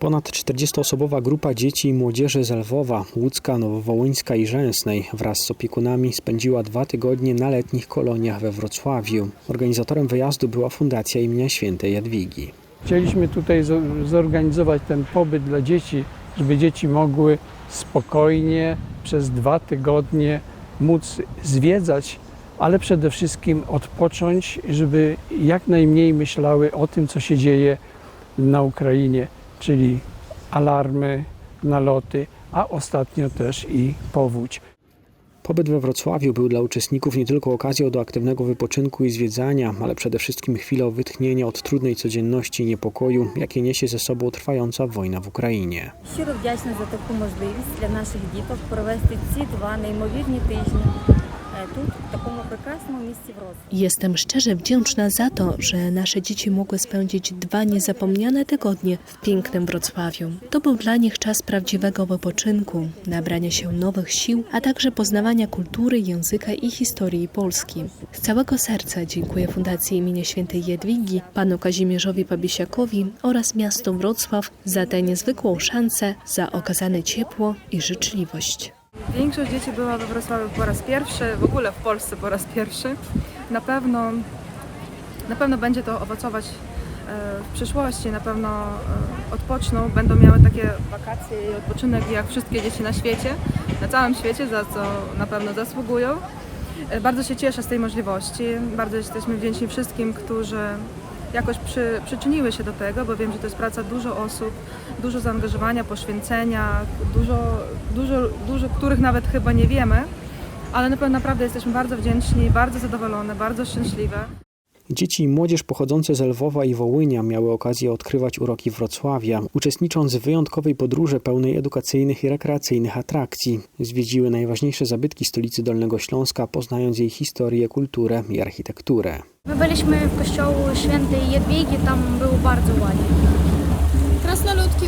Ponad 40-osobowa grupa dzieci i młodzieży z Lwowa, Łódzka, Nowowołyńska i Rzęsnej wraz z opiekunami spędziła dwa tygodnie na letnich koloniach we Wrocławiu. Organizatorem wyjazdu była Fundacja imienia Świętej Jadwigi. Chcieliśmy tutaj zo- zorganizować ten pobyt dla dzieci, żeby dzieci mogły spokojnie przez dwa tygodnie móc zwiedzać, ale przede wszystkim odpocząć, żeby jak najmniej myślały o tym, co się dzieje na Ukrainie, czyli alarmy, naloty, a ostatnio też i powódź. Pobyt we Wrocławiu był dla uczestników nie tylko okazją do aktywnego wypoczynku i zwiedzania, ale przede wszystkim chwilą wytchnienia od trudnej codzienności i niepokoju, jakie niesie ze sobą trwająca wojna w Ukrainie. Щиро вдячна за таку можливість для наших діток провести ці два неймовірні тижні Jestem szczerze wdzięczna za to, że nasze dzieci mogły spędzić dwa niezapomniane tygodnie w pięknym Wrocławiu. To był dla nich czas prawdziwego wypoczynku, nabrania się nowych sił, a także poznawania kultury, języka i historii Polski. Z całego serca dziękuję Fundacji imienia Świętej Jadwigi, panu Kazimierzowi Pabisiakowi oraz miastu Wrocław za tę niezwykłą szansę, za okazane ciepło i życzliwość. Większość dzieci była we Wrocławiu po raz pierwszy, w ogóle w Polsce po raz pierwszy. Na pewno, na pewno będzie to owocować e, w przyszłości, na pewno e, odpoczną, będą miały takie wakacje i odpoczynek jak wszystkie dzieci na świecie, na całym świecie, za co na pewno zasługują. E, Bardzo się cieszę z tej możliwości, bardzo jesteśmy wdzięczni wszystkim, którzy jakoś przy, przyczyniły się do tego, bo wiem, że to jest praca dużo osób, dużo zaangażowania, poświęcenia, dużo, dużo, dużo których nawet chyba nie wiemy, ale na pewno naprawdę jesteśmy bardzo wdzięczni, bardzo zadowolone, bardzo szczęśliwe. Dzieci i młodzież pochodzące z Lwowa i Wołynia miały okazję odkrywać uroki Wrocławia, uczestnicząc w wyjątkowej podróży pełnej edukacyjnych i rekreacyjnych atrakcji. Zwiedziły najważniejsze zabytki stolicy Dolnego Śląska, poznając jej historię, kulturę i architekturę. My byliśmy w kościołu świętej Jadwigi, tam było bardzo ładnie.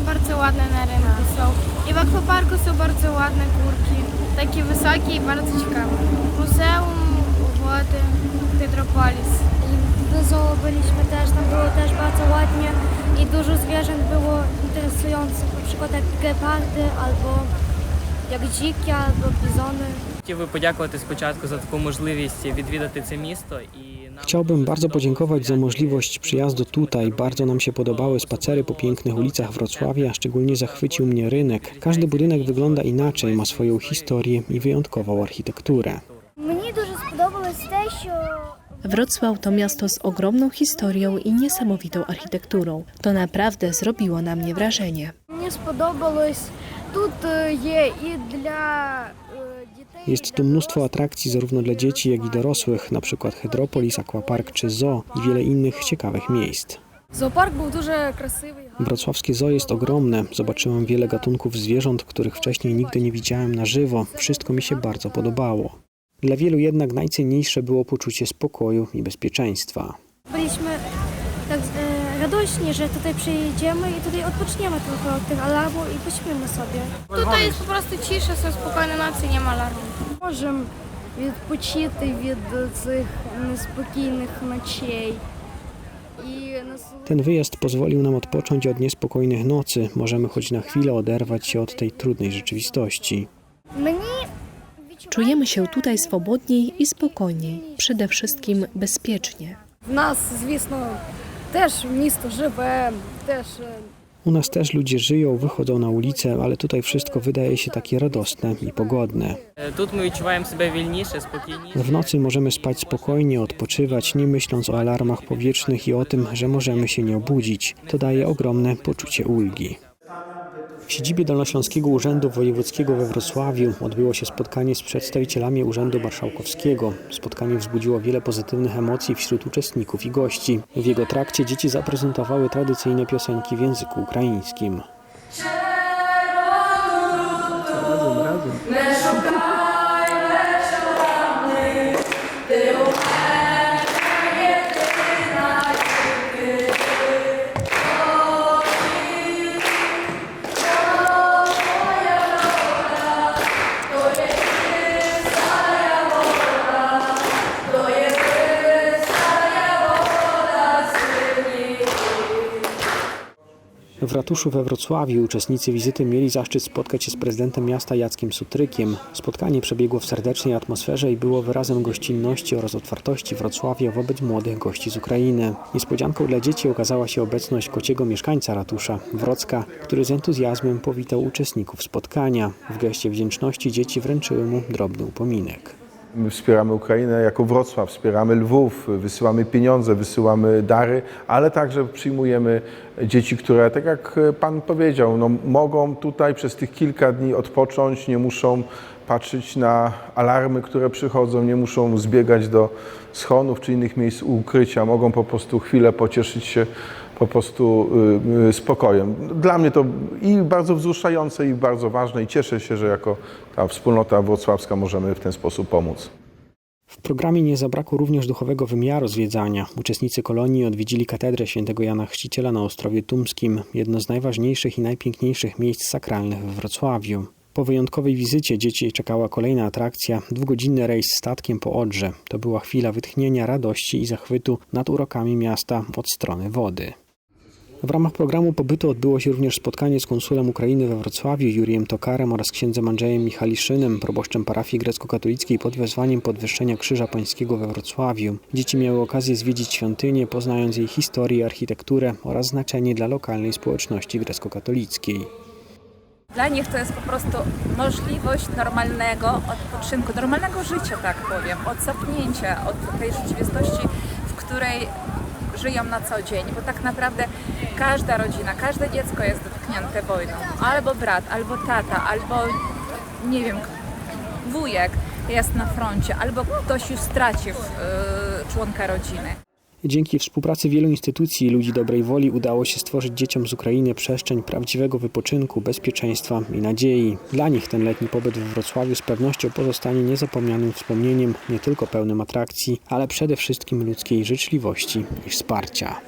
Bardzo ładne na rynku są. I w akwaparku są bardzo ładne górki. Takie wysokie i bardzo ciekawe. Muzeum wody Hydropolis. I w zoo byliśmy też, tam było też bardzo ładnie i dużo zwierząt było interesujących, na przykład jak gepardy albo jak dziki albo bizony. Хотів би подякувати спочатку за таку можливість відвідати це місто і нам Chciałbym bardzo podziękować za możliwość przyjazdu tutaj. Bardzo nam się podobały spacery po pięknych ulicach Wrocławia, szczególnie zachwycił mnie rynek. Każdy budynek wygląda inaczej, ma swoją historię i wyjątkową architekturę. Мені дуже сподобалось те, що Wrocław to miasto z ogromną historią i niesamowitą architekturą. To naprawdę zrobiło na mnie wrażenie. мені сподобалось Jest tu mnóstwo atrakcji zarówno dla dzieci, jak i dorosłych, np. Hydropolis, Aquapark czy Zoo i wiele innych ciekawych miejsc. Zoopark był. Wrocławskie zoo jest ogromne. Zobaczyłam wiele gatunków zwierząt, których wcześniej nigdy nie widziałem na żywo. Wszystko mi się bardzo podobało. Dla wielu jednak najcenniejsze było poczucie spokoju i bezpieczeństwa Byliśmy tak e, radośni, że tutaj przyjedziemy i tutaj odpoczniemy trochę od tych alarmów i pośpimy sobie. Тут є просто ціше, все спокійно ночі, нема аларму. Можемо відпочити від цих неспокійних ночей. І насолодитися Ten wyjazd pozwolił nam odpocząć od niespokojnych nocy. Możemy choć na chwilę oderwać się od tej trudnej rzeczywistości. Мені Czujemy się tutaj swobodniej i spokojniej, przede wszystkim bezpiecznie. в нас, звісно, też żywe, też... E, U nas też ludzie żyją, wychodzą na ulicę, ale tutaj wszystko wydaje się takie radosne i pogodne. W nocy możemy spać spokojnie, odpoczywać, nie myśląc o alarmach powietrznych i o tym, że możemy się nie obudzić. To daje ogromne poczucie ulgi. W siedzibie Dolnośląskiego Urzędu Wojewódzkiego we Wrocławiu odbyło się spotkanie z przedstawicielami Urzędu Marszałkowskiego. Spotkanie wzbudziło wiele pozytywnych emocji wśród uczestników i gości. W jego trakcie dzieci zaprezentowały tradycyjne piosenki w języku ukraińskim. W ratuszu we Wrocławiu uczestnicy wizyty mieli zaszczyt spotkać się z prezydentem miasta Jackiem Sutrykiem. Spotkanie przebiegło w serdecznej atmosferze i było wyrazem gościnności oraz otwartości Wrocławia wobec młodych gości z Ukrainy. Niespodzianką dla dzieci okazała się obecność kociego mieszkańca ratusza, Wrocka, który z entuzjazmem powitał uczestników spotkania. W geście wdzięczności dzieci wręczyły mu drobny upominek. My wspieramy Ukrainę jako Wrocław, wspieramy Lwów, wysyłamy pieniądze, wysyłamy dary, ale także przyjmujemy dzieci, które, tak jak Pan powiedział, no, mogą tutaj przez tych kilka dni odpocząć, nie muszą patrzeć na alarmy, które przychodzą, nie muszą zbiegać do schronów czy innych miejsc ukrycia, mogą po prostu chwilę pocieszyć się po prostu y, y, spokojem. Dla mnie to i bardzo wzruszające, i bardzo ważne i cieszę się, że jako ta wspólnota wrocławska możemy w ten sposób pomóc. W programie nie zabrakło również duchowego wymiaru zwiedzania. Uczestnicy kolonii odwiedzili katedrę świętego Jana Chrzciciela na Ostrowie Tumskim, jedno z najważniejszych i najpiękniejszych miejsc sakralnych we Wrocławiu. Po wyjątkowej wizycie dzieci czekała kolejna atrakcja, dwugodzinny rejs statkiem po Odrze. To była chwila wytchnienia, radości i zachwytu nad urokami miasta od strony wody. W ramach programu pobytu odbyło się również spotkanie z konsulem Ukrainy we Wrocławiu Jurijem Tokarem oraz księdzem Andrzejem Michaliszynem, proboszczem parafii grecko-katolickiej pod wezwaniem podwyższenia Krzyża Pańskiego we Wrocławiu. Dzieci miały okazję zwiedzić świątynię, poznając jej historię, architekturę oraz znaczenie dla lokalnej społeczności grecko-katolickiej. Dla nich to jest po prostu możliwość normalnego odpoczynku, normalnego życia, tak powiem, odsapnięcia od tej rzeczywistości, w której żyją na co dzień, bo tak naprawdę każda rodzina, każde dziecko jest dotknięte wojną. Albo brat, albo tata, albo nie wiem, wujek jest na froncie, albo ktoś już stracił yy, członka rodziny. Dzięki współpracy wielu instytucji i ludzi dobrej woli udało się stworzyć dzieciom z Ukrainy przestrzeń prawdziwego wypoczynku, bezpieczeństwa i nadziei. Dla nich ten letni pobyt w Wrocławiu z pewnością pozostanie niezapomnianym wspomnieniem, nie tylko pełnym atrakcji, ale przede wszystkim ludzkiej życzliwości i wsparcia.